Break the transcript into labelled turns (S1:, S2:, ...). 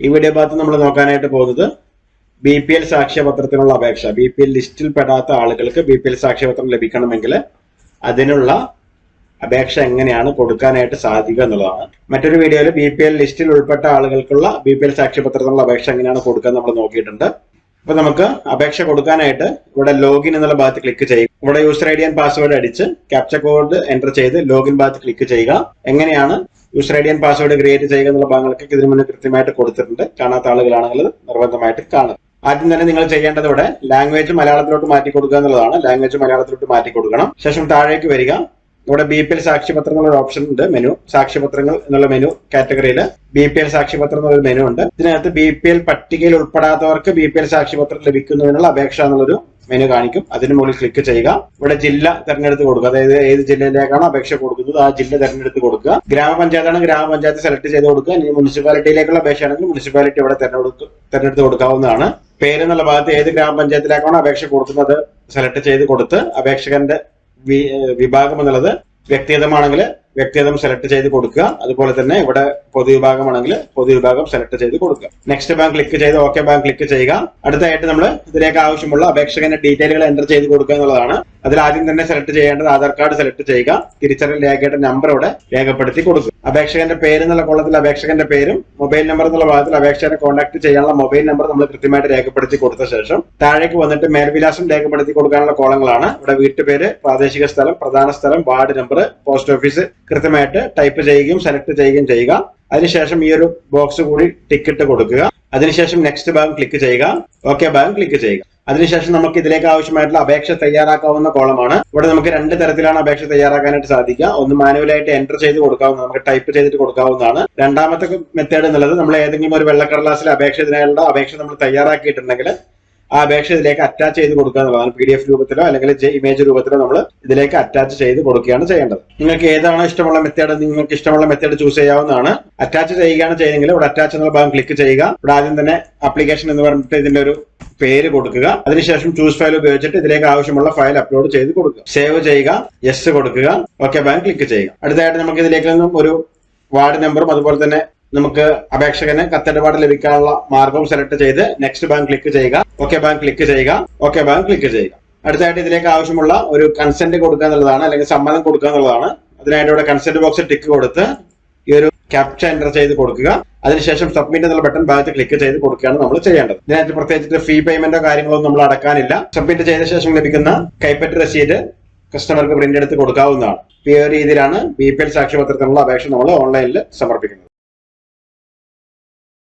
S1: ഈ വീഡിയോ ഭാഗത്ത് നമ്മൾ നോക്കാനായിട്ട് പോകുന്നത് ബി പി എൽ സാക്ഷ്യപത്രത്തിനുള്ള അപേക്ഷ. ബി പി എൽ ലിസ്റ്റിൽ പെടാത്ത ആളുകൾക്ക് ബി പി എൽ സാക്ഷ്യപത്രം ലഭിക്കണമെങ്കിൽ അതിനുള്ള അപേക്ഷ എങ്ങനെയാണ് കൊടുക്കാനായിട്ട് സാധിക്കുക എന്നുള്ളതാണ്. മറ്റൊരു വീഡിയോയിൽ ബി പി എൽ ലിസ്റ്റിൽ ഉൾപ്പെട്ട ആളുകൾക്കുള്ള ബി പി എൽ സാക്ഷ്യപത്രത്തിനുള്ള അപേക്ഷ എങ്ങനെയാണ് കൊടുക്കുക നമ്മൾ നോക്കിയിട്ടുണ്ട്. അപ്പൊ നമുക്ക് അപേക്ഷ കൊടുക്കാനായിട്ട് ഇവിടെ ലോഗിൻ എന്നുള്ള ഭാഗത്ത് ക്ലിക്ക് ചെയ്യുക. ഇവിടെ user I D and password അടിച്ച് ക്യാപ്ച കോഡ് എന്റർ ചെയ്ത് ലോഗിൻ ഭാഗത്ത് ക്ലിക്ക് ചെയ്യുക. എങ്ങനെയാണ് user I D and password create ചെയ്യുക എന്നുള്ള ഭാഗങ്ങളൊക്കെ ഇതിനു മുന്നേ കൃത്യമായിട്ട് കൊടുത്തിട്ടുണ്ട്. കാണാത്ത ആളുകളാണെങ്കിൽ നിർബന്ധമായിട്ട് കാണുക ആദ്യം തന്നെ നിങ്ങൾ ചെയ്യേണ്ടത് ഇവിടെ ലാംഗ്വേജ് മലയാളത്തിലോട്ട് മാറ്റി കൊടുക്കുക എന്നുള്ളതാണ്. ലാംഗ്വേജ് മലയാളത്തിലോട്ട് മാറ്റി കൊടുക്കണം. ശേഷം താഴേക്ക് വരിക. ഇവിടെ ബി പി എൽ സാക്ഷ്യപത്രം എന്നുള്ള ഓപ്ഷൻ ഉണ്ട് മെനു സാക്ഷ്യപത്രങ്ങൾ എന്നുള്ള മെനു കാറ്റഗറിയിൽ ബി പി എൽ സാക്ഷ്യപത്രം എന്നുള്ള മെനു ഉണ്ട്. ഇതിനകത്ത് ബി പി എൽ പട്ടികയിൽ ഉൾപ്പെടാത്തവർക്ക് ബി പി എൽ സാക്ഷ്യപത്രം ലഭിക്കുന്നതിനുള്ള അപേക്ഷ എന്നുള്ളൊരു മെനു കാണിക്കും. അതിന് മുകളിൽ ക്ലിക്ക് ചെയ്യുക. ഇവിടെ ജില്ല തെരഞ്ഞെടുത്ത് കൊടുക്കുക. അതായത് ഏത് ജില്ലയിലേക്കാണ് അപേക്ഷ കൊടുക്കുന്നത് ആ ജില്ല തെരഞ്ഞെടുത്ത് കൊടുക്കുക. ഗ്രാമപഞ്ചായത്താണ് ഗ്രാമപഞ്ചായത്ത് സെലക്ട് ചെയ്ത് കൊടുക്കുക. ഇനി മുനിസിപ്പാലിറ്റിയിലേക്കുള്ള അപേക്ഷയാണെങ്കിൽ മുനിസിപ്പാലിറ്റി ഇവിടെ തെരഞ്ഞെടുത്ത് തെരഞ്ഞെടുത്ത് കൊടുക്കാവുന്നതാണ്. പേരെന്നുള്ള ഭാഗത്ത് ഏത് ഗ്രാമപഞ്ചായത്തിലേക്കാണോ അപേക്ഷ കൊടുക്കുന്നത് സെലക്ട് ചെയ്ത് കൊടുത്ത് അപേക്ഷകന്റെ വിഭാഗം എന്നുള്ളത് വ്യക്തിഗതമാണെങ്കിൽ വ്യക്തിഗതം സെലക്ട് ചെയ്ത് കൊടുക്കുക. അതുപോലെ തന്നെ ഇവിടെ പൊതുവിഭാഗമാണെങ്കിൽ പൊതുവിഭാഗം സെലക്ട് ചെയ്ത് കൊടുക്കുക. നെക്സ്റ്റ് ബാങ്ക് ക്ലിക്ക് ചെയ്ത് ഓക്കെ ബാങ്ക് ക്ലിക്ക് ചെയ്യുക. അടുത്തായിട്ട് നമ്മൾ ഇതിലേക്ക് ആവശ്യമുള്ള അപേക്ഷകന്റെ ഡീറ്റെയിലുകൾ എന്റർ ചെയ്ത് കൊടുക്കുക എന്നുള്ളതാണ്. അതിൽ ആദ്യം തന്നെ സെലക്ട് ചെയ്യേണ്ടത് ആധാർ കാർഡ് സെലക്ട് ചെയ്യുക. തിരിച്ചറിയൽ രേഖയുടെ നമ്പർ ഇവിടെ രേഖപ്പെടുത്തി കൊടുക്കുക. അപേക്ഷകന്റെ പേര് എന്നുള്ള കോളത്തിൽ അപേക്ഷകന്റെ പേരും മൊബൈൽ നമ്പർ എന്നുള്ള ഭാഗത്തിൽ അപേക്ഷകനെ കോൺടാക്ട് ചെയ്യാനുള്ള മൊബൈൽ നമ്പർ നമ്മൾ കൃത്യമായിട്ട് രേഖപ്പെടുത്തി കൊടുത്ത ശേഷം താഴേക്ക് വന്നിട്ട് മേൽവിലാസം രേഖപ്പെടുത്തി കൊടുക്കാനുള്ള കോളങ്ങളാണ്. ഇവിടെ വീട്ടുപേര് പ്രാദേശിക സ്ഥലം പ്രധാന സ്ഥലം വാർഡ് നമ്പർ പോസ്റ്റ് ഓഫീസ് കൃത്യമായിട്ട് ടൈപ്പ് ചെയ്യുകയും സെലക്ട് ചെയ്യുകയും ചെയ്യുക. അതിനുശേഷം ഈ ഒരു ബോക്സ് കൂടി ടിക്കറ്റ് കൊടുക്കുക. അതിനുശേഷം നെക്സ്റ്റ് ഭാഗം ക്ലിക്ക് ചെയ്യുക. ഓക്കെ ഭാഗം ക്ലിക്ക് ചെയ്യുക. അതിനുശേഷം നമുക്ക് ഇതിലേക്ക് ആവശ്യമായിട്ടുള്ള അപേക്ഷ തയ്യാറാക്കാവുന്ന കോളമാണ്. ഇവിടെ നമുക്ക് രണ്ട് തരത്തിലാണ് അപേക്ഷ തയ്യാറാക്കാനായിട്ട് സാധിക്കുക. ഒന്ന് മാനുവലായിട്ട് എന്റർ ചെയ്ത് കൊടുക്കാവുന്ന നമുക്ക് ടൈപ്പ് ചെയ്തിട്ട് കൊടുക്കാവുന്നതാണ്. രണ്ടാമത്തെ മെത്തേഡ് എന്നുള്ളത് നമ്മൾ ഏതെങ്കിലും ഒരു വെള്ളക്കടലാസിൽ അപേക്ഷ ഇതിനായുള്ള അപേക്ഷ നമ്മൾ തയ്യാറാക്കിയിട്ടുണ്ടെങ്കിൽ ആ അപേക്ഷ ഇതിലേക്ക് അറ്റാച്ച് ചെയ്ത് കൊടുക്കുക എന്നുള്ളതാണ്. പി ഡി എഫ് രൂപത്തിലോ അല്ലെങ്കിൽ ഇമേജ് രൂപത്തിലോ നമ്മൾ ഇതിലേക്ക് അറ്റാച്ച് ചെയ്ത് കൊടുക്കുകയാണ് ചെയ്യേണ്ടത്. നിങ്ങൾക്ക് ഏതാണ് ഇഷ്ടമുള്ള മെത്തേഡ് നിങ്ങൾക്ക് ഇഷ്ടമുള്ള മെത്തേഡ് ചൂസ് ചെയ്യാവുന്നതാണ്. അറ്റാച്ച് ചെയ്യുകയാണ് ചെയ്യുന്നതെങ്കിൽ ഇവിടെ അറ്റാച്ച് എന്നുള്ള ഭാഗം ക്ലിക്ക് ചെയ്യുക. ഇവിടെ ആദ്യം തന്നെ ആപ്ലിക്കേഷൻ എന്ന് പറഞ്ഞിട്ട് ഇതിന്റെ ഒരു പേര് കൊടുക്കുക. അതിനുശേഷം ചൂസ് ഫയൽ ഉപയോഗിച്ചിട്ട് ഇതിലേക്ക് ആവശ്യമുള്ള ഫയൽ അപ്ലോഡ് ചെയ്ത് കൊടുക്കുക. സേവ് ചെയ്യുക. യെസ് കൊടുക്കുക. ഓക്കെ ബാങ്ക് ക്ലിക്ക് ചെയ്യുക. അടുത്തതായിട്ട് നമുക്ക് ഇതിലേക്ക് നിന്നും ഒരു വാർഡ് നമ്പറും അതുപോലെ തന്നെ നമുക്ക് അപേക്ഷകന് കത്തിടപാട് ലഭിക്കാനുള്ള മാർഗം സെലക്ട് ചെയ്ത് നെക്സ്റ്റ് ബാങ്ക് ക്ലിക്ക് ചെയ്യുക. ഓക്കെ ബാങ്ക് ക്ലിക്ക് ചെയ്യുക. ഓക്കെ ബാങ്ക് ക്ലിക്ക് ചെയ്യുക. അടുത്തായിട്ട് ഇതിലേക്ക് ആവശ്യമുള്ള ഒരു കൺസെന്റ് കൊടുക്കുക എന്നുള്ളതാണ് അല്ലെങ്കിൽ സമ്മതം കൊടുക്കുക എന്നുള്ളതാണ്. അതിനായിട്ട് ഇവിടെ കൺസെന്റ് ബോക്സിൽ ടിക്ക് കൊടുത്ത് ഈ ഒരു ക്യാപ്ച എന്റർ ചെയ്ത് കൊടുക്കുക. അതിനുശേഷം സബ്മിറ്റ് എന്നുള്ള ബട്ടൺ ഭാഗത്ത് ക്ലിക്ക് ചെയ്ത് കൊടുക്കുകയാണ് നമ്മൾ ചെയ്യേണ്ടത്. ഇതിനകത്ത് പ്രത്യേകിച്ച് ഫീ പേയ്മെന്റോ കാര്യങ്ങളോ നമ്മൾ അടക്കാനില്ല. സബ്മിറ്റ് ചെയ്ത ശേഷം ലഭിക്കുന്ന കൈപ്പറ്റ് റെസീറ്റ് കസ്റ്റമർക്ക് പ്രിന്റ് എടുത്ത് കൊടുക്കാവുന്നതാണ്. ഈ ഒരു രീതിയിലാണ് ബി പി എൽ സാക്ഷ്യപത്രത്തിനുള്ള അപേക്ഷ നമ്മൾ ഓൺലൈനിൽ സമർപ്പിക്കുന്നത്.